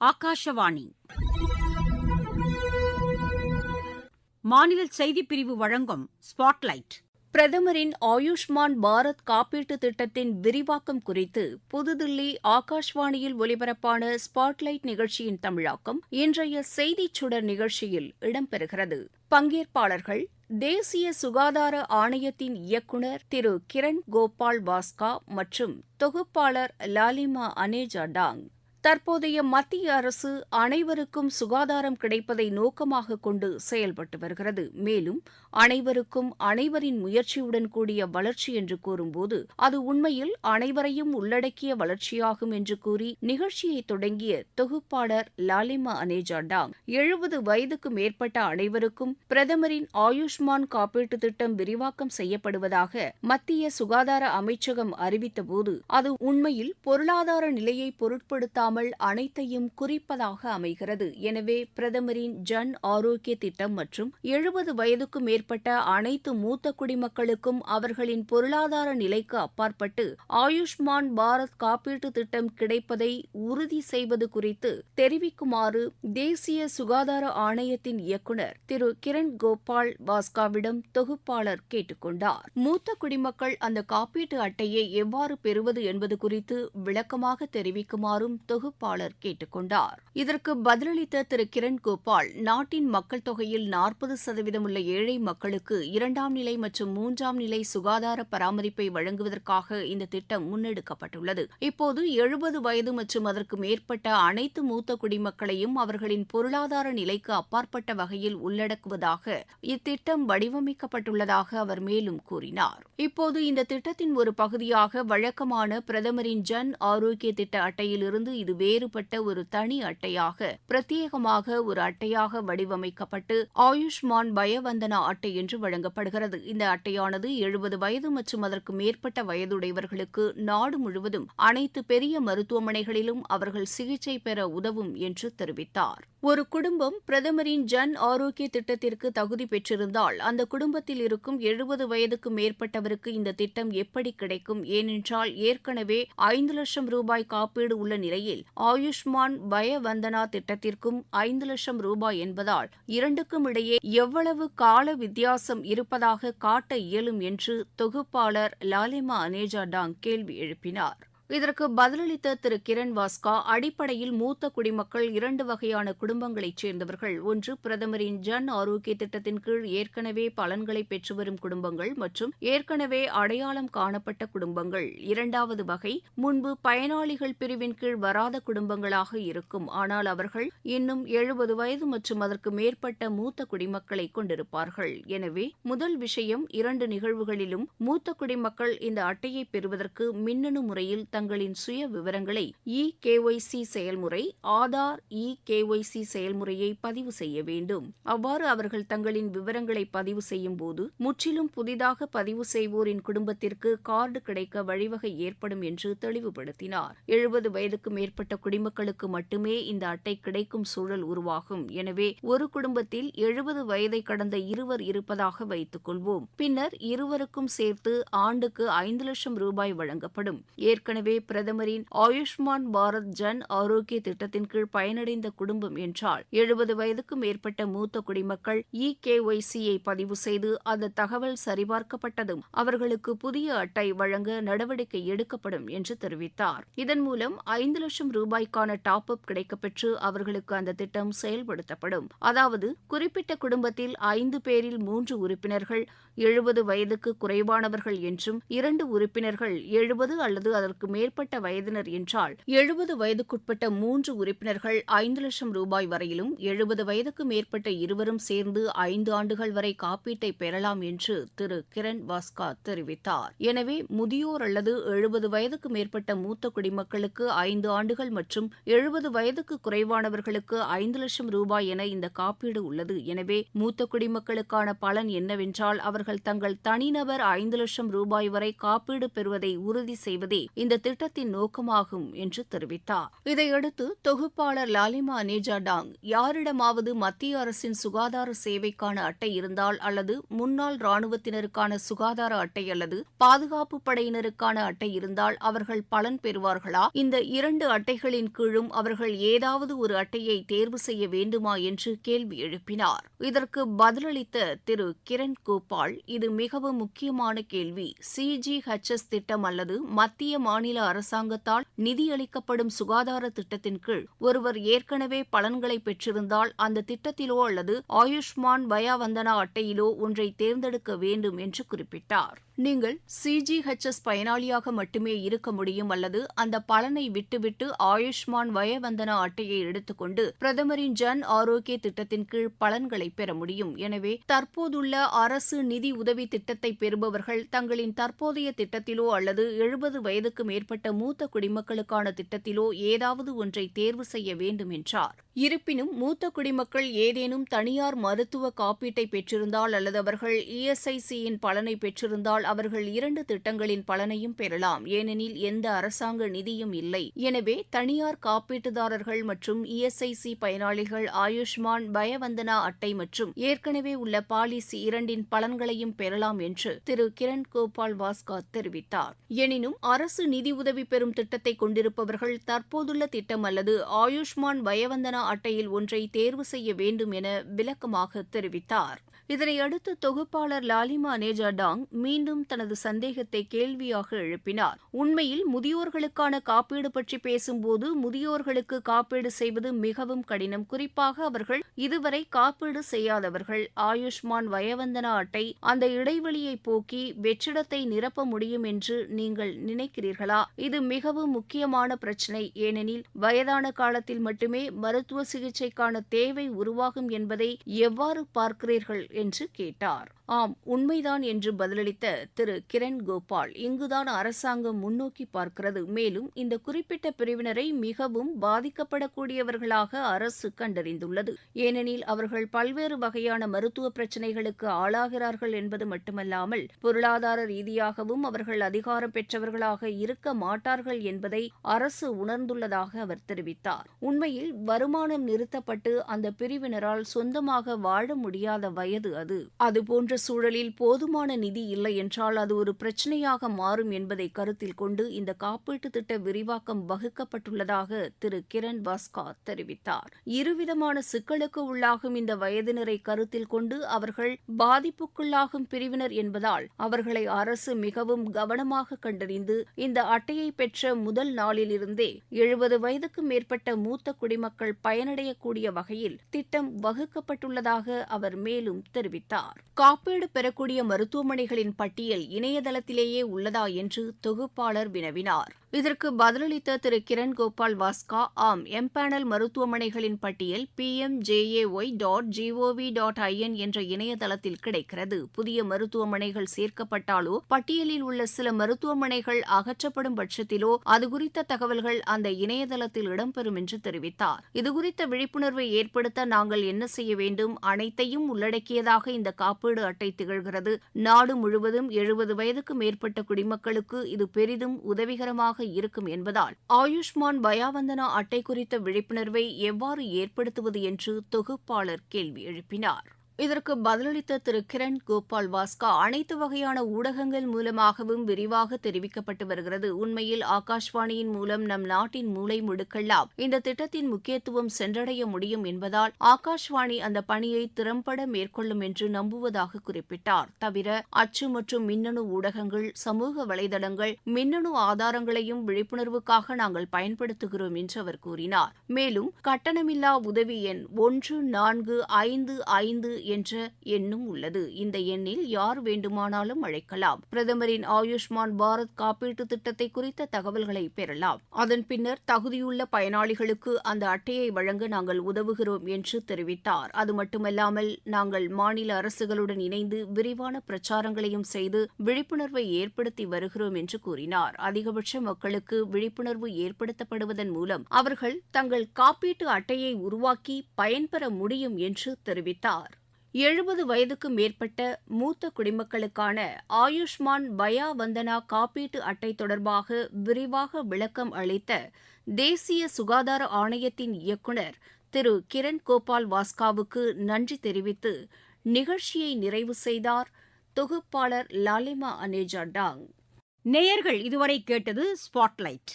ஆகாஷவாணி. மாநில செய்திப்பிரிவு வழங்கும் ஸ்பாட்லைட். பிரதமரின் ஆயுஷ்மான் பாரத் காப்பீட்டு திட்டத்தின் விரிவாக்கம் குறித்து புதுதில்லி ஆகாஷ்வாணியில் ஒலிபரப்பான ஸ்பாட்லைட் நிகழ்ச்சியின் தமிழாக்கம் இன்றைய செய்திச் சுடர் நிகழ்ச்சியில் இடம்பெறுகிறது. பங்கேற்பாளர்கள் தேசிய சுகாதார ஆணையத்தின் இயக்குநர் திரு கிரண் கோபால் பாஸ்கா மற்றும் தொகுப்பாளர் லாலிமா அனேஜா டாங். தற்போதைய மத்திய அரசு அனைவருக்கும் சுகாதாரம் கிடைப்பதை நோக்கமாக கொண்டு செயல்பட்டு வருகிறது. மேலும் அனைவருக்கும் அனைவரின் முயற்சியுடன் கூடிய வளர்ச்சி என்று கூறும்போது அது உண்மையில் அனைவரையும் உள்ளடக்கிய வளர்ச்சியாகும் என்று கூறி நிகழ்ச்சியை தொடங்கிய தொகுப்பாளர் லாலிமா அனேஜா டாங் எழுபது வயதுக்கு மேற்பட்ட அனைவருக்கும் பிரதமரின் ஆயுஷ்மான் காப்பீட்டு திட்டம் விரிவாக்கம் செய்யப்படுவதாக மத்திய சுகாதார அமைச்சகம் அறிவித்தபோது அது உண்மையில் பொருளாதார நிலையை பொருட்படுத்தாமல் இல்லாமல் அனைத்தையும் குறிப்பதாக அமைகிறது. எனவே பிரதமரின் ஜன் ஆரோக்கிய திட்டம் மற்றும் எழுபது வயதுக்கும் மேற்பட்ட அனைத்து மூத்த குடிமக்களுக்கும் அவர்களின் பொருளாதார நிலைக்கு அப்பாற்பட்டு ஆயுஷ்மான் பாரத் காப்பீட்டு திட்டம் கிடைப்பதை உறுதி செய்வது குறித்து தெரிவிக்குமாறு தேசிய சுகாதார ஆணையத்தின் இயக்குநர் திரு கிரண் கோபால் பாஸ்காவிடம் தொகுப்பாளர் கேட்டுக்கொண்டார் மூத்த குடிமக்கள் அந்த காப்பீட்டு அட்டையை எவ்வாறு பெறுவது என்பது குறித்து விளக்கமாக தெரிவிக்குமாறும் தொகு தொகுப்பாளர் கேட்டுக் கொண்டார் இதற்கு பதிலளித்த திரு. கிரண் கோபால் நாட்டின் மக்கள் தொகையில் நாற்பது சதவீதம் உள்ள ஏழை மக்களுக்கு இரண்டாம் நிலை மற்றும் மூன்றாம் நிலை சுகாதார பராமரிப்பை வழங்குவதற்காக இந்த திட்டம் முன்னெடுக்கப்பட்டுள்ளது. இப்போது எழுபது வயது மற்றும் அதற்கு மேற்பட்ட அனைத்து மூத்த குடிமக்களையும் அவர்களின் பொருளாதார நிலைக்கு அப்பாற்பட்ட வகையில் உள்ளடக்குவதாக இத்திட்டம் வடிவமைக்கப்பட்டுள்ளதாக அவர் மேலும் கூறினார். இப்போது இந்த திட்டத்தின் ஒரு பகுதியாக வழக்கமான பிரதமரின் ஜன் ஆரோக்கிய திட்ட அட்டையிலிருந்து இது வேறுபட்ட ஒரு தனி அட்டையாக பிரத்யேகமாக ஒரு அட்டையாக வடிவமைக்கப்பட்டு ஆயுஷ்மான் பயவந்தனா அட்டை என்று வழங்கப்படுகிறது. இந்த அட்டையானது எழுபது வயது மற்றும் அதற்கு மேற்பட்ட வயதுடையவர்களுக்கு நாடு முழுவதும் அனைத்து பெரிய மருத்துவமனைகளிலும் அவர்கள் சிகிச்சை பெற உதவும் என்று தெரிவித்தார். ஒரு குடும்பம் பிரதமரின் ஜன் ஆரோக்கிய திட்டத்திற்கு தகுதி பெற்றிருந்தால் அந்த குடும்பத்தில் இருக்கும் எழுபது வயதுக்கு மேற்பட்டவருக்கு இந்த திட்டம் எப்படி கிடைக்கும்? ஏனென்றால் ஏற்கனவே ஐந்து லட்சம் ரூபாய் காப்பீடு உள்ள நிலையில் ஆயுஷ்மான் வயவந்தனா திட்டத்திற்கும் ஐந்து லட்சம் ரூபாய் என்பதால் இரண்டுக்கும் இடையே எவ்வளவு கால வித்தியாசம் இருப்பதாக காட்ட இயலும் என்று தொகுப்பாளர் லாலிமா அனேஜா டாங் கேள்வி எழுப்பினார். இதற்கு பதிலளித்த திரு. கிரண் வாஸ்கா அடிப்படையில் மூத்த குடிமக்கள் இரண்டு வகையான குடும்பங்களைச் சேர்ந்தவர்கள். ஒன்று பிரதமரின் ஜன் ஆரோக்கிய திட்டத்தின் கீழ் ஏற்கனவே பலன்களை பெற்று வரும் குடும்பங்கள் மற்றும் ஏற்கனவே அடையாளம் காணப்பட்ட குடும்பங்கள். இரண்டாவது வகை முன்பு பயனாளிகள் பிரிவின் கீழ் வராத குடும்பங்களாக இருக்கும். ஆனால் அவர்கள் இன்னும் எழுபது வயது மற்றும் அதற்கு மேற்பட்ட மூத்த குடிமக்களை கொண்டிருப்பார்கள். எனவே முதல் விஷயம் இரண்டு நிகழ்வுகளிலும் மூத்த குடிமக்கள் இந்த அட்டையை பெறுவதற்கு மின்னணு முறையில் தங்களின் சுய விவரங்களை இ கேஒய்சி செயல்முறை ஆதார் இ கேஒய்சி செயல்முறையை பதிவு செய்ய வேண்டும். அவ்வாறு அவர்கள் தங்களின் விவரங்களை பதிவு செய்யும் போது முற்றிலும் புதிதாக பதிவு செய்வோரின் குடும்பத்திற்கு கார்டு கிடைக்க வழிவகை ஏற்படும் என்று தெளிவுபடுத்தினார். எழுபது வயதுக்கு மேற்பட்ட குடிமக்களுக்கு மட்டுமே இந்த அட்டை கிடைக்கும் சூழல் உருவாகும். எனவே ஒரு குடும்பத்தில் எழுபது வயதை கடந்த இருவர் இருப்பதாக வைத்துக் கொள்வோம். பின்னர் இருவருக்கும் சேர்த்து ஆண்டுக்கு ஐந்து லட்சம் ரூபாய் வழங்கப்படும். ஏற்கனவே இதுவே பிரதமரின் ஆயுஷ்மான் பாரத் ஜன் ஆரோக்கிய திட்டத்தின் கீழ் பயனடைந்த குடும்பம் என்றால் எழுபது வயதுக்கு மேற்பட்ட மூத்த குடிமக்கள் இ கேஒய்சியை பதிவு செய்து அந்த தகவல் சரிபார்க்கப்பட்டதும் அவர்களுக்கு புதிய அட்டை வழங்க நடவடிக்கை எடுக்கப்படும் என்று தெரிவித்தார். இதன் மூலம் ஐந்து லட்சம் ரூபாய்க்கான டாப் அப் கிடைக்கப்பெற்று அவர்களுக்கு அந்த திட்டம் செயல்படுத்தப்படும். அதாவது குறிப்பிட்ட குடும்பத்தில் ஐந்து பேரில் மூன்று உறுப்பினர்கள் எழுபது வயதுக்கு குறைவானவர்கள் என்றும் இரண்டு உறுப்பினர்கள் எழுபது அல்லது அதற்கு மேல் மேற்பட்ட வயதினர் என்றால் எழுபது வயதுக்குட்பட்ட மூன்று உறுப்பினர்கள் ஐந்து லட்சம் ரூபாய் வரையிலும் எழுபது வயதுக்கு மேற்பட்ட இருவரும் சேர்ந்து ஐந்து ஆண்டுகள் வரை காப்பீட்டை பெறலாம் என்று திரு. கிரண் வாஸ்கா தெரிவித்தார். எனவே முதியோர் அல்லது எழுபது வயதுக்கு மேற்பட்ட மூத்த குடிமக்களுக்கு ஐந்து ஆண்டுகள் மற்றும் எழுபது வயதுக்கு குறைவானவர்களுக்கு ஐந்து லட்சம் ரூபாய் என இந்த காப்பீடு உள்ளது. எனவே மூத்த குடிமக்களுக்கான பலன் என்னவென்றால் அவர்கள் தங்கள் தனிநபர் ஐந்து லட்சம் ரூபாய் வரை காப்பீடு பெறுவதை உறுதி செய்வதே இந்த இந்த திட்டத்தின் நோக்கமாகும் என்று தெரிவித்தார். இதையடுத்து தொகுப்பாளர் லாலிமா நேஜாடாங் யாரிடமாவது மத்திய அரசின் சுகாதார சேவைக்கான அட்டை இருந்தால் அல்லது முன்னாள் ராணுவத்தினருக்கான சுகாதார அட்டை அல்லது பாதுகாப்பு படையினருக்கான அட்டை இருந்தால் அவர்கள் பலன் பெறுவார்களா? இந்த இரண்டு அட்டைகளின் கீழும் அவர்கள் ஏதாவது ஒரு அட்டையை தேர்வு செய்ய வேண்டுமா என்று கேள்வி எழுப்பினார். இதற்கு பதிலளித்த திரு. கிரண் கோபால் இது மிகவும் முக்கியமான கேள்வி. சிஜிஹெச்எஸ் திட்டம் அல்லது மத்திய மாநில மாநில அரசாங்கத்தால் நிதியளிக்கப்படும் சுகாதார திட்டத்தின் கீழ் ஒருவர் ஏற்கனவே பலன்களை பெற்றிருந்தால் அந்த திட்டத்திலோ அல்லது ஆயுஷ்மான் வயாவந்தனா அட்டையிலோ ஒன்றை தேர்ந்தெடுக்க வேண்டும் என்று குறிப்பிட்டார். நீங்கள் சிஜிஹெச்எஸ் பயனாளியாக மட்டுமே இருக்க முடியும் அல்லது அந்த பலனை விட்டுவிட்டு ஆயுஷ்மான் வயவந்தனா அட்டையை எடுத்துக்கொண்டு பிரதமரின் ஜன் ஆரோக்கிய திட்டத்தின் கீழ் பலன்களை பெற முடியும். எனவே தற்போதுள்ள அரசு நிதி உதவி திட்டத்தை பெறுபவர்கள் தங்களின் தற்போதைய திட்டத்திலோ அல்லது எழுபது வயதுக்கு மேற்பட்ட மூத்த குடிமக்களுக்கான திட்டத்திலோ ஏதாவது ஒன்றை தேர்வு செய்ய வேண்டும் என்றார் இருப்பினும் மூத்த குடிமக்கள் ஏதேனும் தனியார் மருத்துவ காப்பீட்டை பெற்றிருந்தால் அல்லது அவர்கள் இஎஸ்ஐசியின் பலனை பெற்றிருந்தால் அவர்கள் இரண்டு திட்டங்களின் பலனையும் பெறலாம். ஏனெனில் எந்த அரசாங்க நிதியும் இல்லை. எனவே தனியார் காப்பீட்டுதாரர்கள் மற்றும் இஎஸ்ஐசி பயனாளிகள் ஆயுஷ்மான் பயவந்தனா அட்டை மற்றும் ஏற்கனவே உள்ள பாலிசி இரண்டின் பலன்களையும் பெறலாம் என்று திரு. கிரண் கோபால் வாஸ்கா தெரிவித்தார். எனினும் அரசு நிதி உதவி பெறும் திட்டத்தை கொண்டிருப்பவர்கள் தற்போதுள்ள திட்டம் அல்லது ஆயுஷ்மான் வயவந்தனா அட்டையில் ஒன்றை தேர்வு செய்ய வேண்டும் என விளக்கமாக தெரிவித்தார். இதனையடுத்து தொகுப்பாளர் லாலிமா நேஜா டாங் மீண்டும் தனது சந்தேகத்தை கேள்வியாக எழுப்பினார். உண்மையில் முதியோர்களுக்கான காப்பீடு பற்றி பேசும்போது முதியோர்களுக்கு காப்பீடு செய்வது மிகவும் கடினம். குறிப்பாக அவர்கள் இதுவரை காப்பீடு செய்யாதவர்கள் ஆயுஷ்மான் வயவந்தனா அட்டை அந்த இடைவெளியை போக்கி வெற்றிடத்தை நிரப்ப முடியும் என்று நீங்கள் நினைக்கிறீர்களா? இது மிகவும் முக்கியமான பிரச்சினை. ஏனெனில் வயதான காலத்தில் மட்டுமே மருத்துவ சிகிச்சைக்கான தேவை உருவாகும் என்பதை எவ்வாறு பார்க்கிறீர்கள்? என்று கேட்டார். ஆம் உண்மைதான் என்று பதிலளித்த திரு. கிரண் கோபால் இங்குதான் அரசாங்கம் முன்னோக்கி பார்க்கிறது. மேலும் இந்த குறிப்பிட்ட பிரிவினரை மிகவும் பாதிக்கப்படக்கூடியவர்களாக அரசு கண்டறிந்துள்ளது. ஏனெனில் அவர்கள் பல்வேறு வகையான மருத்துவ பிரச்சினைகளுக்கு ஆளாகிறார்கள் என்பது மட்டுமல்லாமல் பொருளாதார ரீதியாகவும் அவர்கள் அதிகாரம் பெற்றவர்களாக இருக்க மாட்டார்கள் என்பதை அரசு உணர்ந்துள்ளதாக அவர் தெரிவித்தார். உண்மையில் வருமானம் நிறுத்தப்பட்டு அந்த பிரிவினரால் சொந்தமாக வாழ முடியாத வயது அது. அதுபோன்ற சூழலில் போதுமான நிதி இல்லை என்றால் அது ஒரு பிரச்சனையாக மாறும் என்பதை கருத்தில் கொண்டு இந்த காப்பீட்டு திட்ட விரிவாக்கம் வகுக்கப்பட்டுள்ளதாக திரு. கிரண் பாஸ்கா தெரிவித்தார். இருவிதமான சிக்கலுக்கு உள்ளாகும் இந்த வயதினரை கருத்தில் கொண்டு அவர்கள் பாதிப்புக்குள்ளாகும் பிரிவினர் என்பதால் அவர்களை அரசு மிகவும் கவனமாக கண்டறிந்து இந்த அட்டையை பெற்ற முதல் நாளிலிருந்தே எழுபது வயதுக்கு மேற்பட்ட மூத்த குடிமக்கள் பயனடையக்கூடிய வகையில் திட்டம் வகுக்கப்பட்டுள்ளதாக அவர் மேலும் தெரிவித்தார். காப்பீடு பெறக்கூடிய மருத்துவமனைகளின் பட்டியல் இணையதளத்திலேயே உள்ளதா என்று தொகுப்பாளர் வினவினார். இதற்கு பதிலளித்த திரு. கிரண் கோபால் வாஸ்கா ஆம் எம்பேனல் மருத்துவமனைகளின் பட்டியல் P M dot G O V dot I N என்ற இணையதளத்தில் கிடைக்கிறது. புதிய மருத்துவமனைகள் சேர்க்கப்பட்டாலோ பட்டியலில் உள்ள சில மருத்துவமனைகள் அகற்றப்படும் பட்சத்திலோ அது குறித்த தகவல்கள் அந்த இணையதளத்தில் இடம்பெறும் என்று தெரிவித்தார். இதுகுறித்த விழிப்புணர்வை ஏற்படுத்த நாங்கள் என்ன செய்ய வேண்டும்? அனைத்தையும் உள்ளடக்கியதாக இந்த காப்பீடு அட்டை திகழ்கிறது. நாடு முழுவதும் எழுபது வயதுக்கு மேற்பட்ட குடிமக்களுக்கு இது பெரிதும் உதவிகரமாக இருக்கும் என்பதால் ஆயுஷ்மான் பயாவந்தனா அட்டை குறித்த விழிப்புணர்வை எவ்வாறு ஏற்படுத்துவது என்று தொகுப்பாளர் கேள்வி எழுப்பினார். இதற்கு பதிலளித்த திரு. கிரண் கோபால் வாஸ்கா அனைத்து வகையான ஊடகங்கள் மூலமாகவும் விரிவாக தெரிவிக்கப்பட்டு வருகிறது. உண்மையில் ஆகாஷ்வாணியின் மூலம் நம் நாட்டின் மூளை முடுக்கெல்லாம் இந்த திட்டத்தின் முக்கியத்துவம் சென்றடைய முடியும் என்பதால் ஆகாஷ்வாணி அந்த பணியை திறம்பட மேற்கொள்ளும் என்று நம்புவதாக குறிப்பிட்டார். தவிர அச்சு மற்றும் மின்னணு ஊடகங்கள் சமூக வலைதளங்கள் மின்னணு ஆதாரங்களையும் விழிப்புணர்வுக்காக நாங்கள் பயன்படுத்துகிறோம் என்று அவர் கூறினார். மேலும் கட்டணமில்லா உதவி எண் ஒன்று நான்கு ஐந்து ஐந்து என்ற எண்ணும் உள்ளது. இந்த எண்ணில் யார் வேண்டுமானாலும் அழைக்கலாம். பிரதமரின் ஆயுஷ்மான் பாரத் காப்பீட்டு திட்டத்தை குறித்த தகவல்களை பெறலாம். அதன் பின்னர் தகுதியுள்ள பயனாளிகளுக்கு அந்த அட்டையை வழங்க நாங்கள் உதவுகிறோம் என்று தெரிவித்தார். அது மட்டுமல்லாமல் நாங்கள் மாநில அரசுகளுடன் இணைந்து விரிவான பிரச்சாரங்களையும் செய்து விழிப்புணர்வை ஏற்படுத்தி வருகிறோம் என்று கூறினார். அதிகபட்ச மக்களுக்கு விழிப்புணர்வு ஏற்படுத்தப்படுவதன் மூலம் அவர்கள் தங்கள் காப்பீட்டு அட்டையை உருவாக்கி பயன்பெற முடியும் என்று தெரிவித்தார். எழுபது வயதுக்கு மேற்பட்ட மூத்த குடிமக்களுக்கான ஆயுஷ்மான் பயா வந்தனா காப்பீட்டு அட்டை தொடர்பாக விரிவாக விளக்கம் அளித்த தேசிய சுகாதார ஆணையத்தின் இயக்குநர் திரு கிரண் கோபால் வாஸ்காவுக்கு நன்றி தெரிவித்து நிகழ்ச்சியை நிறைவு செய்தார் தொகுப்பாளர் லாலிமா அனேஜா டாங். நேயர்கள் இதுவரை கேட்டது ஸ்பாட்லைட்.